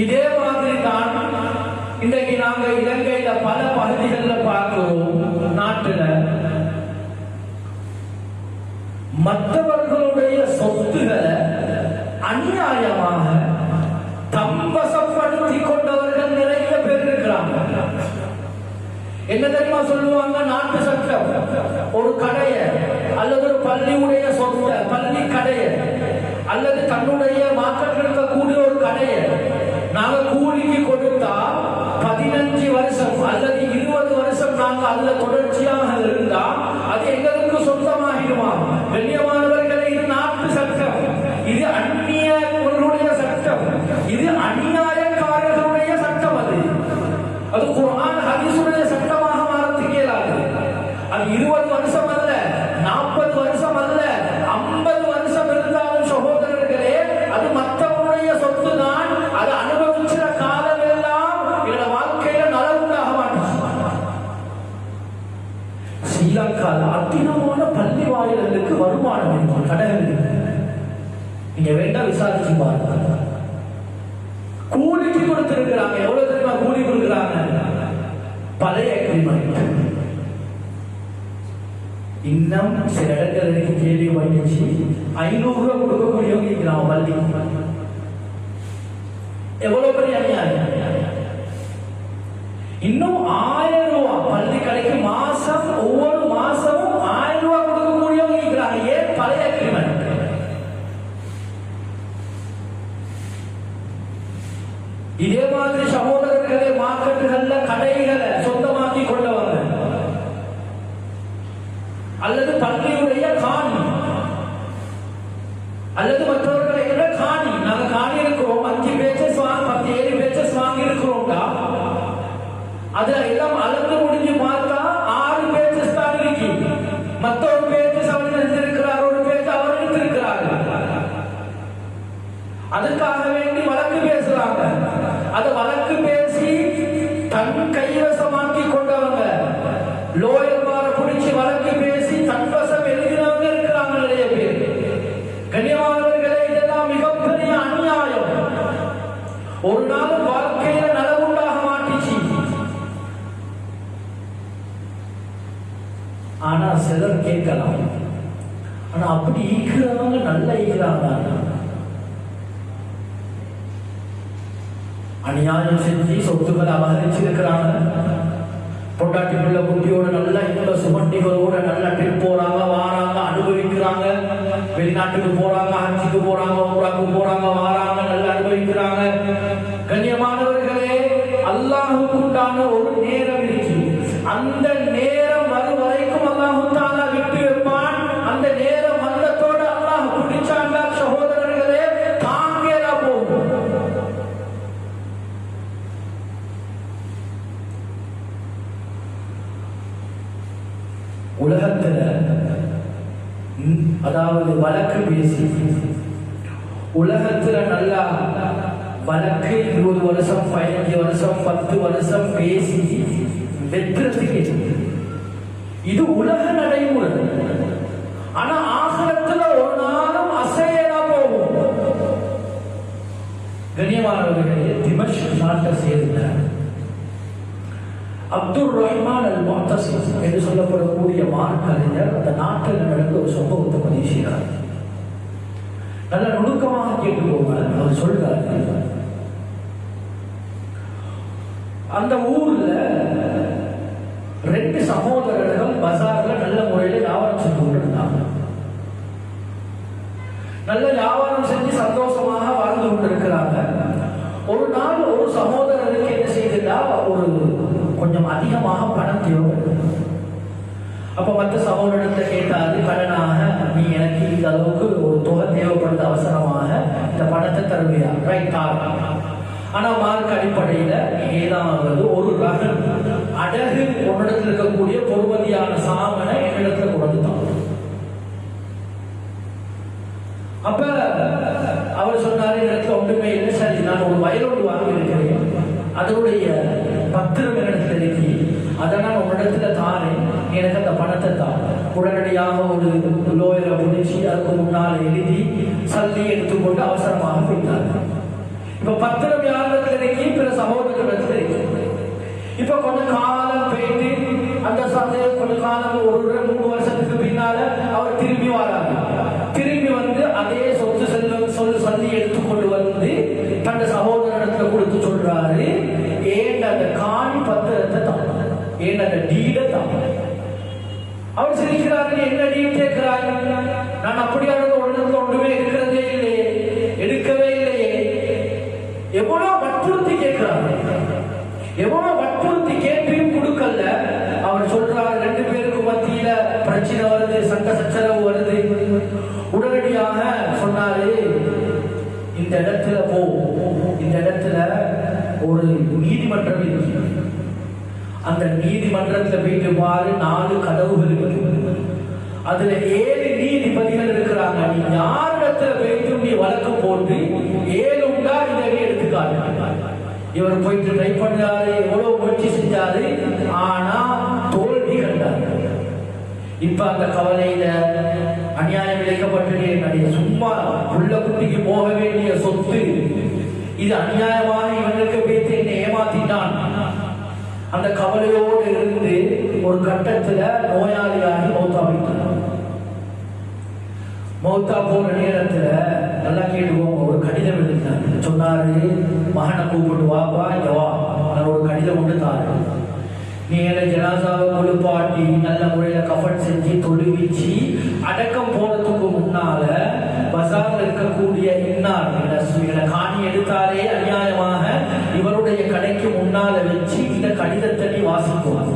இதே மாதிரி தான் இன்றைக்கு நாங்க இலங்கையில பல பகுதிகளில் பார்க்கிறோம் நாட்டில. மற்றவர்களுடைய சொத்துகளை அநியாயமாக தம்பசப்படுத்தி கொண்டவர்கள் நிறைய பேர் இருக்கிறாங்க. என்ன தெரியுமா சொல்லுவாங்க? நாட்டு சட்டம். ஒரு கடைய அல்லது ஒரு பள்ளியுடைய சொத்தை இன்னும் சில இடங்கள் எனக்கு கேள்வி வந்துச்சு ஐநூறு ரூபாய் கொடுக்கக்கூடியவங்க இருக்கிறாங்க பள்ளி எவ்வளவு பெரிய அநியாயம் இன்னும் ஆயிரம் ரூபாய் பள்ளி கடைக்கு மாசம் ஒவ்வொரு அநியாயம் செஞ்சு சொத்துக்களை அபகரிச்சிருக்கிறாங்க. பொண்டாட்டி பிள்ளை குட்டியோட நல்ல இந்த சுமண்டிகளோட நல்ல ட்ரிப் போறாங்க வாராங்க அனுபவிக்கிறாங்க. வெளிநாட்டுக்கு போறாங்க ஹஜ்ஜுக்கு போறாங்க உம்ராக்கு போறாங்க வாராங்க நல்லா அனுபவிக்கிறாங்க. கண்ணியமானவர்களே அல்லாஹுக்குண்டான ஒரு அதாவது வழக்கு பேசி. உலகத்துல நல்லா வழக்கு இருபது வருஷம் பதினஞ்சு வருஷம் பத்து வருஷம் பேசி வெற்றுறதுக்கு இது உலக நடைமுறை. ஆனா அப்துல் ரஹ்மான் அல் மொத்தசி என்று சொல்லப்படக்கூடிய மார்க்கறிஞர் அந்த நாட்டில் நடந்த ஒரு சம்பவத்தை பதிவு செய்கிறார். நல்ல நுணுக்கமாக கேட்டுக்கோங்க. அவர் சொல்றார். அந்த ஊர்ல ரெண்டு சகோதரர்கள் பசார்ல நல்ல முறையில் வியாபாரம் செஞ்சு கொண்டிருந்தாங்க. நல்ல வியாபாரம் செஞ்சு சந்தோஷமாக வாழ்ந்து கொண்டிருக்கிறாங்க. ஒரு நாள் ஒரு சகோதரருக்கு என்ன செய்தா ஒரு கொஞ்சம் அதிகமாக பணம் தேவைப்படுது அப்ப மற்ற சகோதரத்தை கேட்டாரு கடனாக நீ எனக்கு இந்த அளவுக்கு ஒரு தொகை தேவைப்படுது அவசரமாக. இந்த பணத்தை தருவியா? ரைட் ஆனா மார்க் அடிப்படையில நீ ஏதாவது ஒரு ரகன் அடகு உன்னிடத்தில் இருக்கக்கூடிய பொறுமதியான சாமனை என்னிடத்துல கொடுத்துட்டான். தான் அப்ப அவர் சொன்னாரு இடத்துல ஒன்றுமே இல்லை சரி நான் ஒரு வயலோடு வாங்கி இருக்கிறேன் அதனுடைய பத்திரம் இடத்துல இருக்கு அதை நான் உன்னிடத்துல தாரேன் எனக்கு அந்த பணத்தை தான் உடனடியாக ஒரு லோயரை முடிச்சு அதுக்கு முன்னால் எழுதி சல்லி எடுத்துக்கொண்டு அவசரமாக போயிட்டார் இப்போ பத்திரம் யாரிடத்துல இருக்கு? பிற சகோதரத்தில் இருக்கு. இப்போ கொஞ்ச காலம் போயிட்டு அந்த சந்தையில் கொஞ்ச காலம் ஒரு மூணு வருஷத்துக்கு பின்னால அவர் திரும்பி வராங்க திரும்பி வந்து அதே சொத்து செல்வம் சொல் சந்தி எடுத்துக்கொண்டு வந்து தன் சகோதரத்துல கொடுத்து சொல்றாரு. ஏன் அந்த தான் அவர் சிரிக்கிறாரு என்ன டீல் கேட்கிறாய்? நான் அப்படியான ஒன்று ஒன்றுமே இருக்கிறதே இல்லையே எடுக்கவே இல்லையே. எவ்வளவு வற்புறுத்தி கேட்கிறாரு. எவ்வளவு வற்புறுத்தி கேட்பியும் கொடுக்கல. அவர் சொல்றாரு ரெண்டு பேருக்கு மத்தியில பிரச்சனை வருது சண்டை சச்சரவு வருது. உடனடியாக சொன்னாரு இந்த இடத்துல போ. இந்த இடத்துல ஒரு நீதிமன்றம் இருக்கு. அந்த நீதிமன்றத்தில் வீட்டுமாறு நாலு கதவுகள் இருக்கு. அதுல ஏழு நீதிபதிகள் இருக்கிறாங்க. நீ யாரிடத்துல போயிட்டு நீ வழக்கு போட்டு ஏழு உண்டா இதை எடுத்துக்காரு இவர் போயிட்டு ட்ரை பண்ணாரு எவ்வளவு முயற்சி செஞ்சாரு. ஆனா தோல்வி கண்டாரு. இப்ப அந்த கவலையில அநியாயம் இழைக்கப்பட்டது சும்மா உள்ள குட்டிக்கு போக வேண்டிய சொத்து. இது அநியாயமாக இவனுக்கு வைத்து என்னை ஏமாத்திட்டான். அந்த கவலையோடு இருந்து ஒரு கட்டத்துல நோயாளியாகி மௌத்தா போயிட்டார் மௌத்தா போற நேரத்துல நல்லா கேட்டுக்கோங்க ஒரு கடிதம் எழுதினார். சொன்னாரு மகனை கூப்பிட்டு வாப்பா இங்க வா. நான் ஒரு கடிதம் கொண்டு தாரு நீ என்ன ஜனாசாவை குளிப்பாட்டி நல்ல முறையில கஃபன் செஞ்சு தொழுவிச்சு அடக்கம் போறதுக்கு முன்னால பசார்ல இருக்கக்கூடிய இன்னார் என்னை காணி எடுத்தாலே அநியாயமாக இவரோட கடைக்கு முன்னால வச்சு இந்த கடிதத்தை நீ வாசிக்குவார்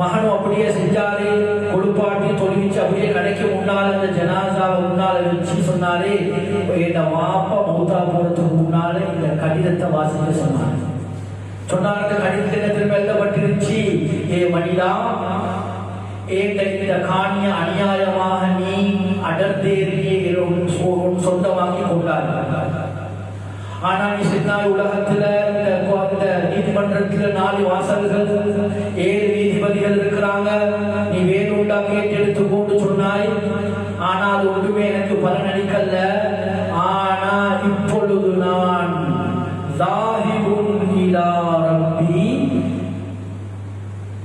மகனும் அப்படியே செஞ்சாரு கொழுப்பாட்டி தொழுவிச்சு அப்படியே கடைக்கு முன்னால அந்த ஜனாசாவை முன்னால வச்சு சொன்னாரே என் மாப்பா மௌதா போறதுக்கு முன்னால இந்த கடிதத்தை வாசிக்க சொன்னார். சொன்னார் இந்த கடிதத்தில் திரும்ப எழுதப்பட்டிருச்சு ஏ மனிதா ஏங்க இந்த காணிய அநியாயமாக நீ அடர்ந்தேறிய சொந்தமாக்கி கொண்டார் ஆனா நீ சின்னாய் உலகத்துல நீதிமன்றத்தில் நாலு வாசல்கள் ஏழு நீதிபதிகள் இருக்கிறாங்க. நீ வேணுண்டா கேட்டு எடுத்து போட்டு சொன்னாய். ஆனா அது ஒன்றுமே எனக்கு பலன் அளிக்கல்ல ஆனா இப்பொழுது நான் ஸாஹிபுன்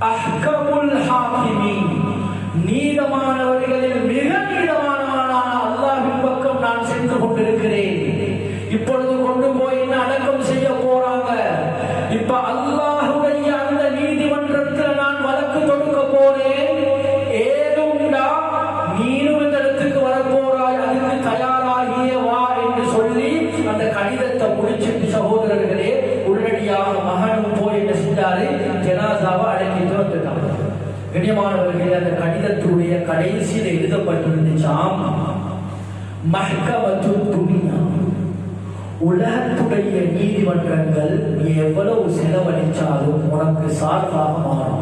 அஹ்கமுல் ஹாக்கிமீன். நீதமானவர்களில் மிக நீதமானவனான அல்லாஹின் பக்கம் நான் சென்று கொண்டிருக்கிறேன். இப்பொழுது கடிதத்துடைய கடைசியில் எழுதப்பட்டிருந்துச்சாம் மஹ்கமத்து துனியா. உலகத்துடைய நீதிமன்றங்கள் நீ எவ்வளவு செலவழிச்சாலும் உனக்கு சார்பாக மாறும்.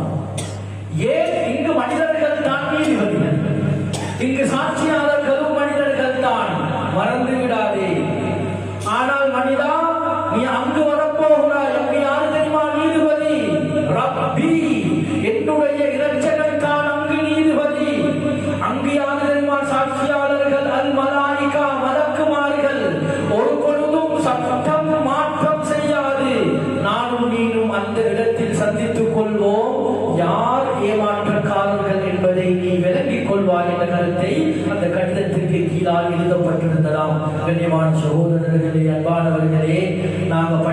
கொள்வோம் யார் ஏமாற்றக்காரர்கள் என்பதை நீ விளங்கிக் கொள்வார் என்ற கருத்தை அந்த கடிதத்திற்கு கீழால் எழுதப்பட்டிருந்ததாம். கண்ணியமான சகோதரர்களே அன்பானவர்களே நாங்கள்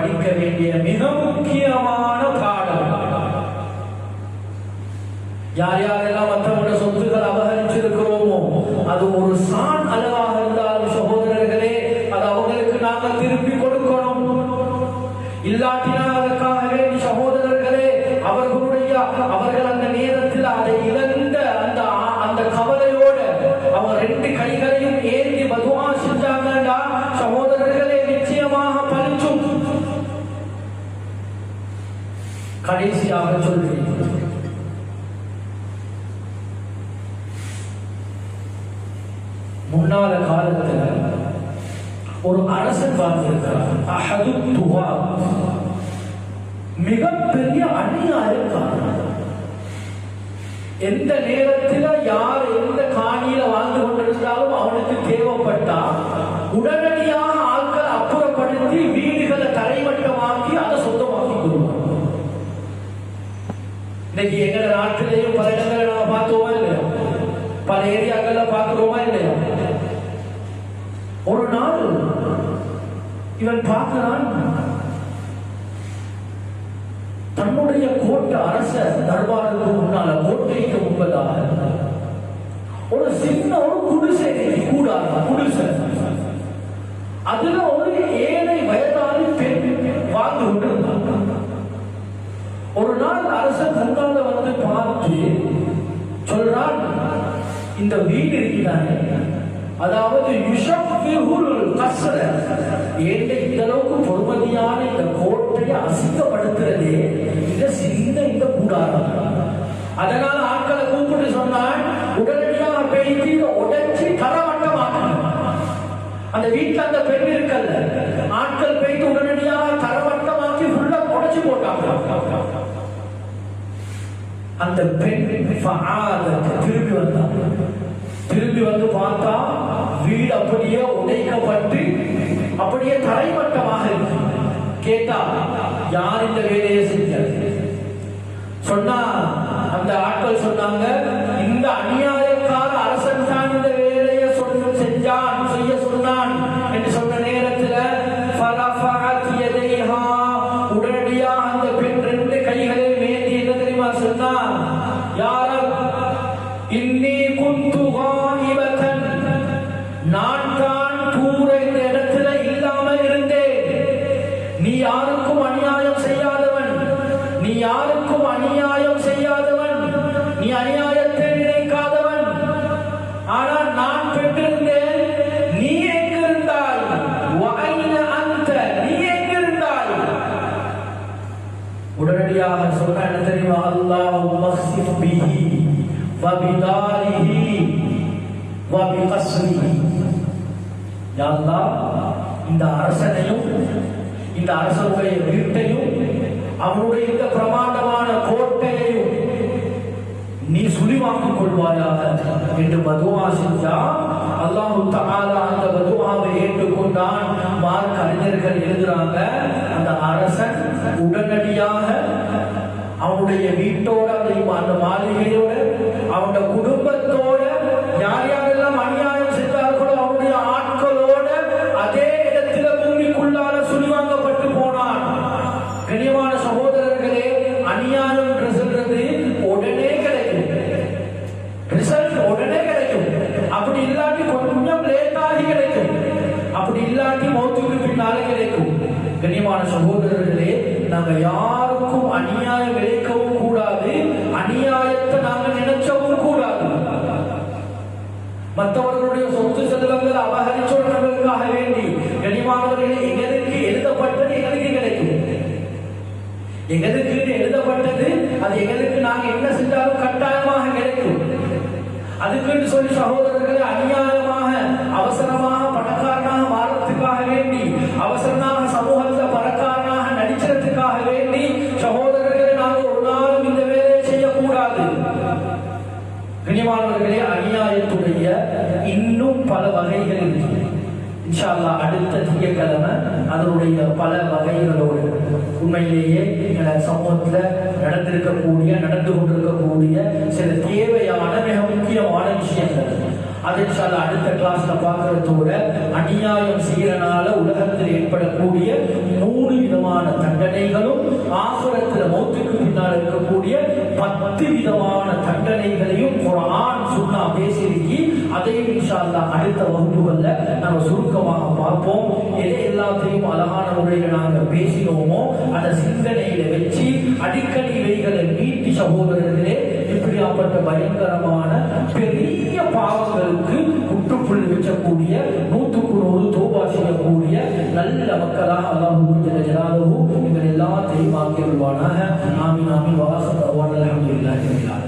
அகதுவா மிகப்பெரிய அநியாயம் எந்த நேரத்தில் யார் எந்த காணியில வாழ்ந்து கொண்டிருந்தாலும் அவனுக்கு தேவைப்பட்டா உடனடியாக ஆட்கள் அப்புறப்படுத்தி வீடுகளை தரைமட்டமாக்கி அதை சொந்தமாக்கி கொடுப்பாங்க. இன்னைக்கு எங்க நாட்டிலேயும் பல இடங்களை நாம பார்த்தோமா பல ஏரியா இவன் பார்க்கிறான். தன்னுடைய கோட்டை அரச தர்பாருக்கு முன்னால கோட்டைக்கு முன்பதாக ஒரு சின்ன ஒரு குடிசை கூடாது குடிசை. அதுல ஒரு ஏழை வயதான பெண் வாழ்ந்து கொண்டிருந்தாங்க ஒரு நாள் அரசன் முன்னால வந்து பார்த்து சொல்றான் இந்த வீடு இருக்கிறாங்க அதாவது யுஷப்பிஹுல் ஏண்ட இந்த அளவுக்கு பொறுமதியான இந்த கோட்டையை அசிங்கப்படுத்துறதே இந்த சின்ன இந்த கூடாரம். அதனால ஆட்களை கூப்பிட்டு சொன்னான் உடனடியாக பேசி இதை உடைச்சி தரமட்டமாக்கணும் அந்த வீட்டுல அந்த பெண் இருக்கல்ல. ஆட்கள் போயிட்டு உடனடியாக தரமட்டமாக்கி உள்ள உடைச்சு போட்டாங்க. அந்த பெண் திரும்பி வந்தாங்க திரும்பி வந்து பார்த்தா வீடு அப்படியே உடைக்கப்பட்டு அப்படியே தரைமட்டமாக கேட்டா யார் இந்த வேலையை செஞ்சது சொன்னா அந்த ஆட்கள் சொன்னாங்க இந்த அநியாய اللهم اخسف به وبداره وبقصره. يا الله இந்த அரசனையும் இந்த அரசனுடைய வீட்டையும் அவனுடைய இந்த பிரமாண்டமான கோட்டையையும் நீ சுழிவாக்கிக் கொள்வாயாக என்று பதுவா செஞ்சா அல்லாஹு தஆலா அந்த பதுவாவை ஏற்றுக்கொண்டான். மார்க் அறிஞர்கள் எழுதுறாங்க அந்த அரசன் உடனடியாக அவனுடைய வீட்டோட அந்த அந்த சகோதரர்களே நாங்க யாருக்கும் அநியாயம் இழைக்கவும் கூடாது அநியாயத்தை நாங்க நினைச்சவும் கூடாது. மற்றவர்களுடைய சொத்து செல்வங்கள் அபகரிச்சவர்களுக்காக வேண்டி கனிமானவர்களே எங்களுக்கு எழுதப்பட்டது எங்களுக்கு கிடைக்கும். எங்களுக்கு எழுதப்பட்டது அது எங்களுக்கு நாங்க என்ன செஞ்சாலும் கட்டாயமாக கிடைக்கும். அதுக்குன்னு சொல்லி சகோதரர்களை அநியாயமாக அவசரமாக பணக்காரனாக மாறத்துக்காக வேண்டி அவசரமாக சமூக பல வகைகள் இன்ஷால்லா அடுத்த திங்கக்கிழமை அதனுடைய பல வகைகளோடு உண்மையிலேயே எங்கள சமூகத்துல நடந்திருக்கக்கூடிய நடந்து கொண்டிருக்கக்கூடிய சில தேவையான மிக முக்கியமான அது அடுத்த கிளாஸ்ல பார்க்கறதோட அநியாயம் செய்யறனால உலகத்தில் ஏற்படக்கூடிய மூணு விதமான தண்டனைகளும் ஆசுரத்துல மௌத்துக்கு பின்னால் இருக்கக்கூடிய பத்து விதமான தண்டனைகளையும் ஒரு ஆண் சொன்னா பேசியிருக்கி அதையும் இன்ஷால்லா அடுத்த வகுப்புகள்ல நம்ம சுருக்கமாக பார்ப்போம். எதை எல்லாத்தையும் அழகான முறையில் நாங்கள் பேசினோமோ அந்த சிந்தனையில வச்சு அடிக்கடி இவைகளை மீட்டி சகோதரர்களே அப்படியாப்பட்ட பயங்கரமான பெரிய பாவங்களுக்கு முற்றுப்புள்ளி வைக்கக்கூடிய நூற்றுக்கு நூறு தோபா செய்யக்கூடிய நல்ல மக்களாக அல்லாஹூ ஜலாலு எங்கள் எல்லாத்தையும் ஆக்கியல்வானாக ஆமீன் ஆமீன் வாசல் அல்ஹம்துலில்லாஹி ரபில்